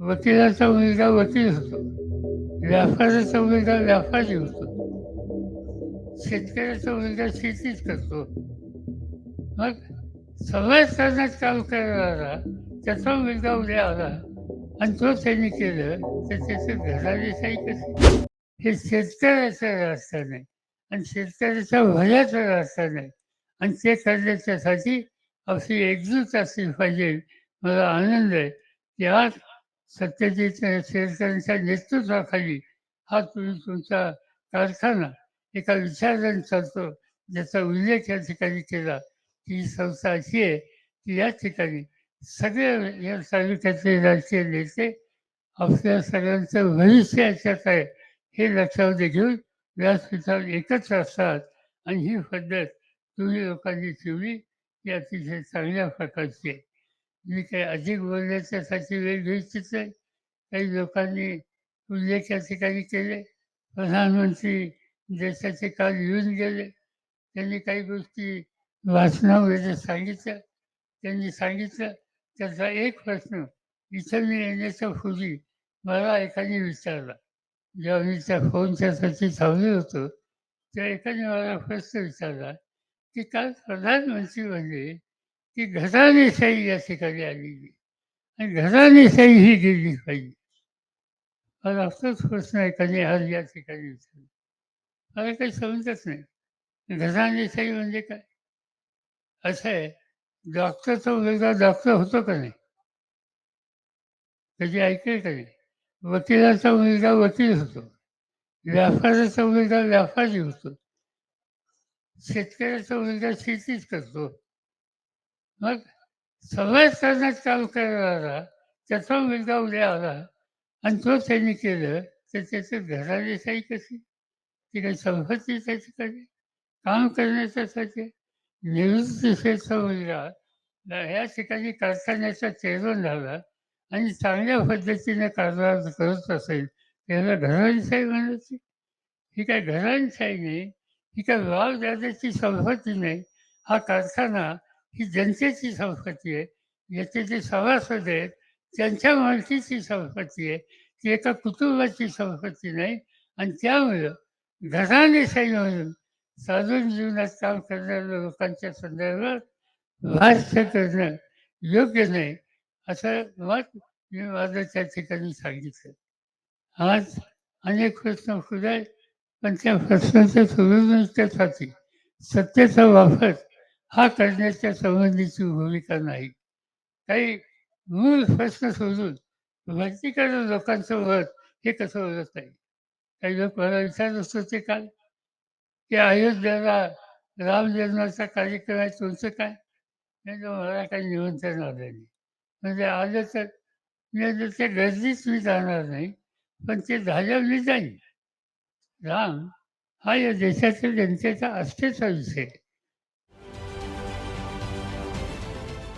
वकिलाचा मुलगा वकील होतो. व्यापाराचा मुलगा व्यापारी होतो. शेतकऱ्याचा मुलगा शेतीच करतो. मग समाजकारणात काम करणारा त्याचा मुलगा उद्या आला आणि तो त्यांनी केलं तर त्याचं घरादेशाही कसं? हे शेतकऱ्याचं राजकारण आहे आणि शेतकऱ्याच्या भल्याचं राजकारण आहे आणि ते करण्याच्यासाठी अशी एकजूट असली पाहिजे. मला आनंद आहे. की आज सत्यजित शेतकऱ्यांच्या नेतृत्वाखाली हा तुम्ही तुमचा कारखाना एका विचाराने चालतो ज्याचा उल्लेख या ठिकाणी केला. ही संस्था अशी आहे की या ठिकाणी सगळे या तालुक्यातले राजकीय नेते आपल्या सगळ्यांचं भविष्य याच्यात आहे हे लक्षामध्ये घेऊन व्यासपीठावर एकत्र असतात. आणि ही पद्धत तुम्ही लोकांनी ठेवली ही अतिशय चांगल्या प्रकारची आहे. मी काही अधिक बोलण्याच्यासाठी वेळ घ्यायचीच आहे काही लोकांनी उल्लेख या ठिकाणी केले. प्रधानमंत्री देशाचे काल येऊन गेले. त्यांनी काही गोष्टी वाचनामध्ये सांगितल्या. त्यांनी सांगितलं त्याचा एक प्रश्न इथं मी येण्याच्या पूर्वी मला एकाने विचारला. जेव्हा मी त्या फोनच्यासाठी थांबलो होतो त्या एकाने मला प्रश्न विचारला की काल प्रधानमंत्री म्हणजे की घराणेशाही या ठिकाणी आलेली आणि घराणेशाही ही गेली पाहिजे. मला असंच प्रश्न एकाने हर या ठिकाणी विचारला मला काही समजत नाही. घराणेशाही म्हणजे काय? असं आहे डॉक्टरचा मुलगा डॉक्टर होतो का नाही? कधी ऐकेल का नाही? वकिलाचा मुलगा वकील होतो. व्यापाराचा मुलगा व्यापारी होतो. शेतकऱ्याचा मुलगा शेतीच करतो. मग समाजकारणात काम करणारा त्याचा मुलगा उद्या आला आणि तो त्यांनी केलं तर त्याचं घरादेशाही कशी? ती काही संपत्ती त्याची कधी काम करण्याच्यासाठी निवृत्तीचा मुलगा ह्या ठिकाणी कारखान्याचा चेअरमन झाला आणि चांगल्या पद्धतीने कारभार करत असेल त्याला घरांशाही म्हणायची. ही काय घरांशाही नाही ही काय वाव दादाची संपत्ती नाही. हा कारखाना ही जनतेची संपत्ती आहे. याचे जे सभासद आहेत त्यांच्या मालकीची संपत्ती आहे. ती एका कुटुंबाची संपत्ती नाही. आणि त्यामुळं घराणेशाही म्हणून साधून जीवनात काम करणाऱ्या लोकांच्या संदर्भात भाष्य करणं योग्य नाही असं मत मी माझं त्या ठिकाणी सांगितलं. आज अनेक प्रश्न पुढे आहेत पण त्या प्रश्नाच्या सोडवण्यासाठी सत्तेचा वापर हा करण्याच्या संबंधीची भूमिका नाही. काही मूळ प्रश्न सोडून भरतीकडे लोकांचं मत हे कसं ओळखत नाही काही लोक मला विचारत होते काल की अयोध्येला राम जन्माचा कार्यक्रम आहे तुमचं काय? म्हणजे मला काही निमंत्रण आलं नाही. म्हणजे आलं तर मी आता त्या मी जाणार नाही पण ते झालं मी जाईन. राम हा या देशाच्या जनतेचा असतेचा विषय